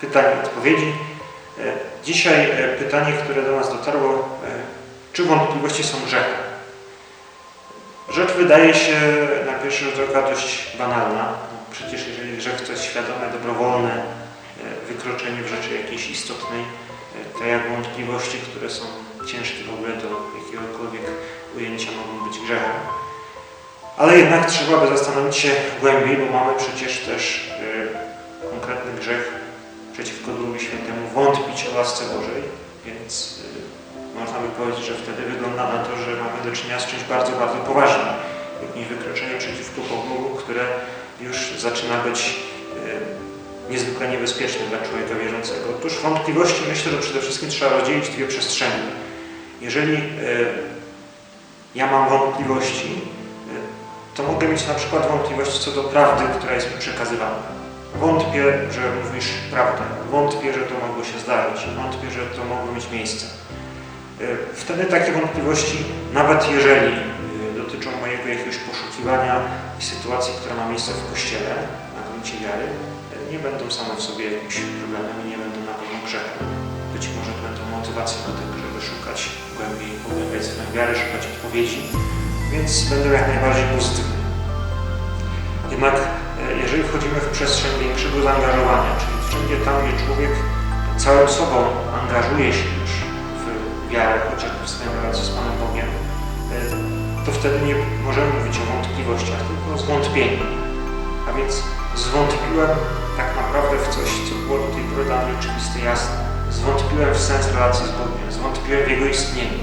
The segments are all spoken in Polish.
pytań i odpowiedzi. E, Dzisiaj e, pytanie, które do nas dotarło, e, czy wątpliwości są grzechem? Rzecz wydaje się na pierwszy rzut oka dość banalna. No, Przecież jeżeli grzech to jest świadome, dobrowolne wykroczenie w rzeczy jakiejś istotnej, to jak wątpliwości, które są ciężkie w ogóle do jakiegokolwiek ujęcia mogą być grzechem. Ale jednak trzeba by zastanowić się głębiej, bo mamy przecież też e, konkretny grzech przeciwko Duchowi Świętemu, wątpić o łasce Bożej, więc e, można by powiedzieć, że wtedy wygląda na to, że mamy do czynienia z czymś bardzo, bardzo poważnym, jakimś wykroczenie przeciwko Bogu, które już zaczyna być e, niezwykle niebezpieczne dla człowieka wierzącego. Otóż wątpliwości myślę, że przede wszystkim trzeba rozdzielić dwie przestrzenie. Jeżeli e, ja mam wątpliwości, e, to mogę mieć na przykład wątpliwości co do prawdy, która jest mi przekazywana. Wątpię, że mówisz prawdę. Wątpię, że to mogło się zdarzyć. Wątpię, że to mogło mieć miejsce. E, Wtedy takie wątpliwości, nawet jeżeli e, dotyczą mojego jakiegoś poszukiwania i sytuacji, która ma miejsce w Kościele na gruncie wiary, e, nie będą same w sobie jakimś problemem i nie będą na pewno grzechem. Być może będą motywacją do tego, żeby szukać głębiej, pogłębiać swoją wiarę, szukać odpowiedzi, więc będą jak najbardziej pozytywne. Jednak jeżeli wchodzimy w przestrzeń większego zaangażowania, czyli wszędzie tam, gdzie człowiek całym sobą angażuje się już w wiarę, chociażby w swoją relację z Panem Bogiem, e, to wtedy nie możemy mówić o wątpliwościach, tylko o zwątpieniu. A więc zwątpiłem tak naprawdę w coś, co było do tej pory dla mnie oczywiste, jasne. Zwątpiłem w sens relacji z Bogiem, zwątpiłem w Jego istnienie.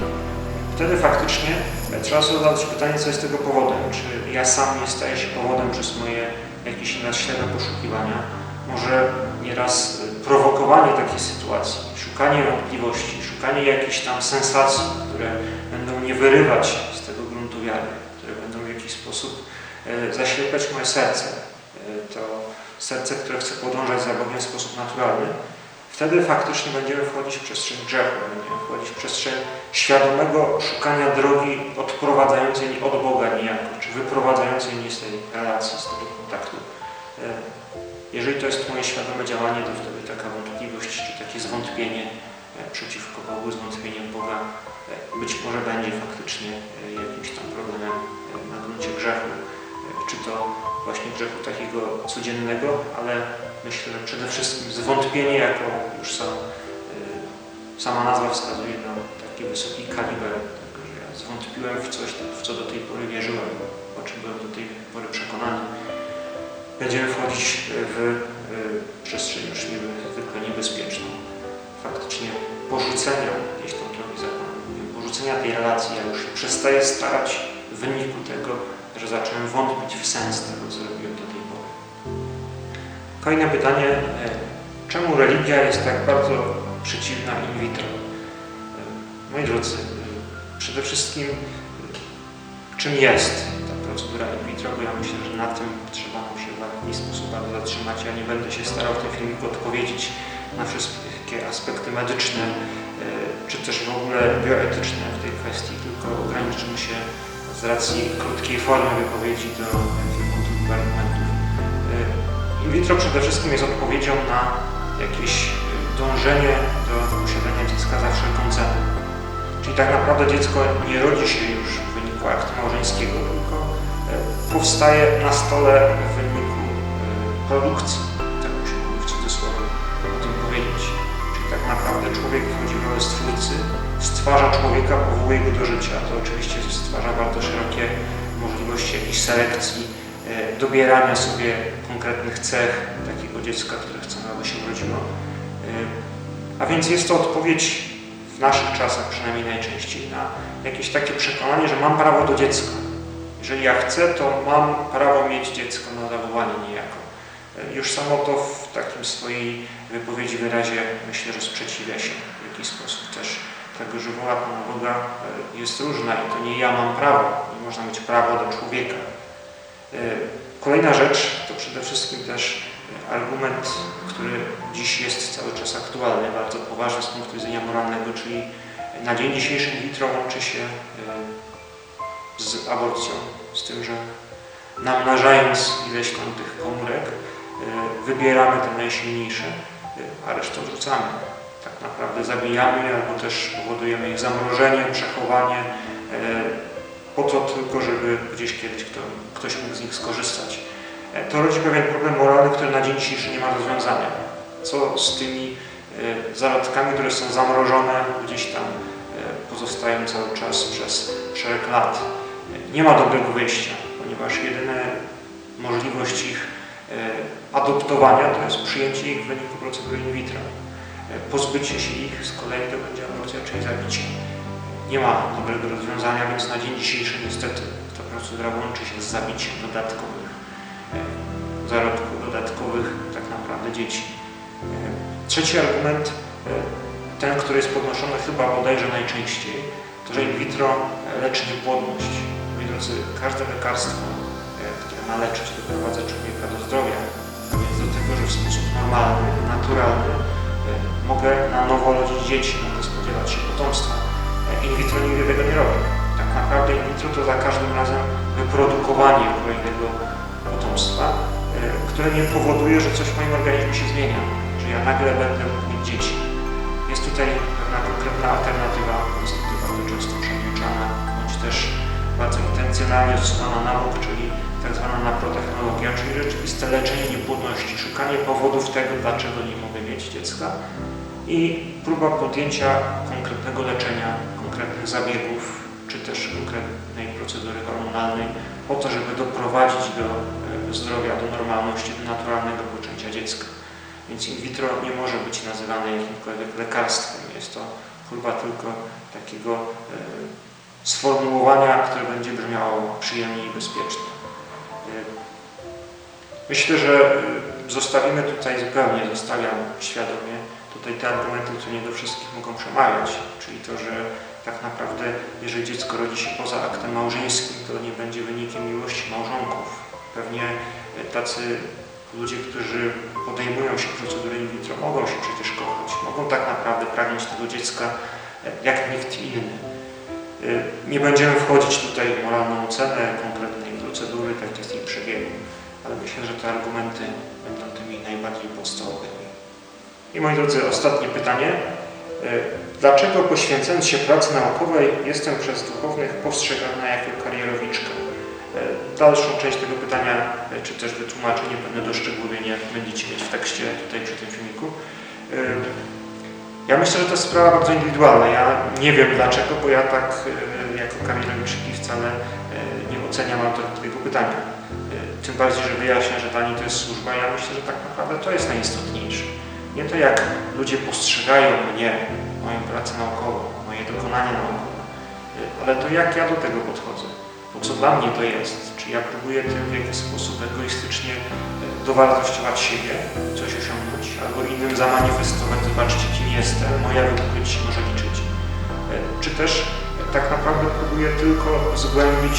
Wtedy faktycznie e, trzeba sobie zadać pytanie, co jest tego powodem. Czy ja sam nie staję się powodem przez moje jakieś naśledne poszukiwania? Może nieraz e, prowokowanie takiej sytuacji, szukanie wątpliwości, szukanie jakichś tam sensacji, które będą mnie wyrywać z tego gruntu wiary, które będą w jakiś sposób e, zaślepiać moje serce. E, To serce, które chce podążać za Bogiem w sposób naturalny. Wtedy faktycznie będziemy wchodzić w przestrzeń grzechu, będziemy wchodzić w przestrzeń świadomego szukania drogi odprowadzającej od Boga niejako, czy wyprowadzającej mnie z tej relacji, z tego kontaktu. E, Jeżeli to jest moje świadome działanie, to wtedy taka wątpliwość, czy takie zwątpienie e, przeciwko Bogu, zwątpienie Boga e, być może będzie faktycznie jakimś tam problemem na gruncie grzechu, czy to właśnie grzechu takiego codziennego, ale myślę, że przede wszystkim zwątpienie jako już sam, sama nazwa wskazuje na taki wysoki kaliber, tego, że ja zwątpiłem w coś, w co do tej pory wierzyłem, o czym byłem do tej pory przekonany. Będziemy wchodzić w przestrzeń już niezwykle niebezpieczną. Faktycznie porzucenia gdzieś tą drogi porzucenia tej relacji. Ja już przestaję starać w wyniku tego, że zacząłem wątpić w sens tego, co robiłem do tej pory. Kolejne pytanie. Czemu religia jest tak bardzo przeciwna in vitro? Moi drodzy, przede wszystkim czym jest ta procedura bo ja myślę, że na tym trzeba nam się w jakiś sposób bardzo zatrzymać. Ja nie będę się starał w tym filmiku odpowiedzieć na wszystkie aspekty medyczne, e, czy też w ogóle bioetyczne w tej kwestii, tylko ograniczymy się z racji krótkiej formy wypowiedzi do kilku dwóch argumentów. E, In vitro przede wszystkim jest odpowiedzią na jakieś dążenie do posiadania dziecka za wszelką cenę. Czyli tak naprawdę dziecko nie rodzi się już w wyniku aktu małżeńskiego, tylko powstaje na stole w wyniku e, produkcji. Tak musimy w cudzysłowie o tym powiedzieć. Czyli tak naprawdę człowiek wchodzi w rolę stwórcy, stwarza człowieka, powołuje go do życia. To oczywiście stwarza bardzo szerokie możliwości jakiejś selekcji, e, dobierania sobie konkretnych cech takiego dziecka, które chcemy, aby się urodziło. E, A więc jest to odpowiedź w naszych czasach przynajmniej najczęściej na jakieś takie przekonanie, że mam prawo do dziecka. Jeżeli ja chcę, to mam prawo mieć dziecko na zawołanie niejako. E, Już samo to w takim swojej wypowiedzi, wyrazie myślę, że sprzeciwia się w jakiś sposób też tego, że wola Pana Boga e, jest różna i to nie ja mam prawo, nie można mieć prawa do człowieka. E, Kolejna rzecz to przede wszystkim też argument, który dziś jest cały czas aktualny, bardzo poważny z punktu widzenia moralnego, czyli na dzień dzisiejszy in vitro łączy się z aborcją, z tym, że namnażając ileś tam tych komórek, e, wybieramy te najsilniejsze. a resztę odrzucamy. Tak naprawdę zabijamy je albo też powodujemy ich zamrożenie, przechowanie, e, po to tylko, żeby gdzieś kiedyś kto, ktoś mógł z nich skorzystać. E, To rodzi pewien problem moralny, który na dzień dzisiejszy nie ma rozwiązania. Co z tymi e, zarodkami, które są zamrożone, gdzieś tam e, pozostają cały czas przez szereg lat. Nie ma dobrego wyjścia, ponieważ jedyna możliwość ich e, adoptowania to jest przyjęcie ich w wyniku procedury in vitro. E, Pozbycie się ich z kolei to będzie aborcja, czyli zabicie. Nie ma dobrego rozwiązania, więc na dzień dzisiejszy niestety ta procedura łączy się z zabiciem dodatkowych e, zarodków, dodatkowych tak naprawdę dzieci. Trzeci argument, ten, który jest podnoszony chyba bodajże najczęściej, to że in vitro leczy niepłodność. Drodzy, każde lekarstwo, e, które ma leczyć, doprowadza człowieka do zdrowia, a więc do tego, że w sposób normalny, naturalny e, mogę na nowo rodzić dzieci, mogę spodziewać się potomstwa. E, In vitro nigdy tego nie robi. Tak naprawdę in vitro to za każdym razem wyprodukowanie kolejnego potomstwa, które nie powoduje, że coś w moim organizmie się zmienia, że ja nagle będę mógł mieć dzieci. Jest tutaj pewna konkretna intencjonalnie odsuwana na bok, czyli tak zwana naprotechnologia, czyli rzeczywiste leczenie niepłodności, szukanie powodów tego, dlaczego nie mogę mieć dziecka i próba podjęcia konkretnego leczenia, konkretnych zabiegów, czy też konkretnej procedury hormonalnej po to, żeby doprowadzić do e, zdrowia, do normalności, do naturalnego poczęcia dziecka. Więc in vitro nie może być nazywane jakimkolwiek lekarstwem. Jest to chyba tylko takiego e, sformułowania, które będzie brzmiało przyjemnie i bezpiecznie. E, Myślę, że e, zostawimy tutaj zupełnie, zostawiam świadomie tutaj te argumenty, które nie do wszystkich mogą przemawiać, czyli to, że tak naprawdę jeżeli dziecko rodzi się poza aktem małżeńskim, to nie będzie wynikiem miłości małżonków. Pewnie e, tacy ludzie, którzy podejmują się procedury in vitro, mogą się przecież kochać, mogą tak naprawdę pragnieć tego dziecka jak nikt inny. E, Nie będziemy wchodzić tutaj w moralną ocenę konkretnej procedury, tak jej przebiegu, ale myślę, że te argumenty będą tymi najbardziej podstawowymi. I moi drodzy, ostatnie pytanie. E, Dlaczego poświęcając się pracy naukowej jestem przez duchownych postrzegana jako karierowiczka? E, Dalszą część tego pytania, czy też wytłumaczenie, pewne doszczegółowienie będziecie mieć w tekście tutaj przy tym filmiku. Ja myślę, że to jest sprawa bardzo indywidualna. Ja nie wiem dlaczego, bo ja tak e, jako karierowiczki wcale e, nie oceniam tego pytania. E, Tym bardziej, że wyjaśnia, że dla niej to jest służba. Ja myślę, że tak naprawdę to jest najistotniejsze. Nie to, jak ludzie postrzegają mnie, moją pracę naukową, moje dokonania naukowe, ale to, jak ja do tego podchodzę. Co dla mnie to jest? Czy ja próbuję tym w jakiś sposób egoistycznie y, dowartościować siebie, coś osiągnąć, albo innym zamanifestować, zobaczcie, kim jestem, moja wypowiedź się może liczyć. Y, Czy też y, tak naprawdę próbuję tylko zgłębić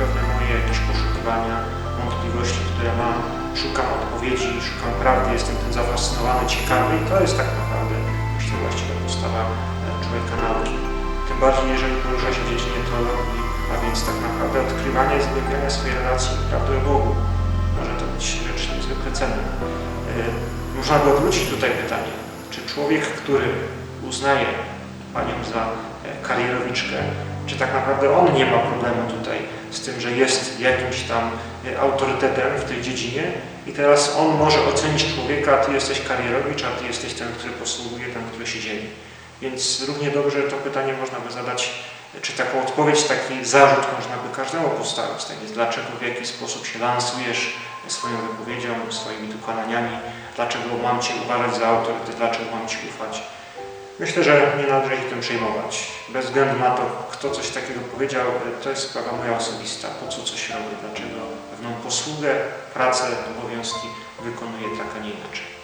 pewne moje jakieś poszukiwania, wątpliwości, które mam, szukam odpowiedzi, szukam prawdy, jestem tym zafascynowany, ciekawy i to jest tak naprawdę właściwa postawa e, człowieka nauki. Tym bardziej, jeżeli porusza się w dziedzinie teologii, a więc tak naprawdę odkrywania i zgłębiania swojej relacji z prawdą Bogu. Może to być rzecz niezwykle cenna. E, Można by odwrócić tutaj pytanie, czy człowiek, który uznaje Panią za e, karierowiczkę, czy tak naprawdę on nie ma problemu tutaj z tym, że jest jakimś tam e, autorytetem w tej dziedzinie i teraz on może ocenić człowieka, ty jesteś karierowicz, a ty jesteś ten, który posługuje, ten, który się dzieli. Więc równie dobrze to pytanie można by zadać, czy taką odpowiedź, taki zarzut można by każdemu postawić. Tak jest, dlaczego, w jaki sposób się lansujesz swoją wypowiedzią, swoimi dokonaniami, dlaczego mam Cię uważać za autorytet, dlaczego mam Ci ufać. Myślę, że nie należy się tym przejmować. Bez względu na to, kto coś takiego powiedział, to jest sprawa moja osobista. Po co coś robię, dlaczego pewną posługę, pracę, obowiązki wykonuję tak, a nie inaczej.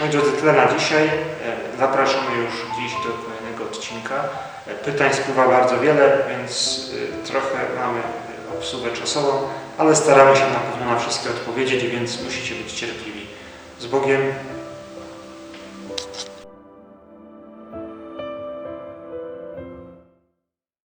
Moi drodzy, tyle na dzisiaj. E, Zapraszamy już dziś do kolejnego odcinka. E, Pytań spływa bardzo wiele, więc e, trochę mamy obsługę czasową, ale staramy się na pewno na wszystkie odpowiedzieć, więc musicie być cierpliwi. Z Bogiem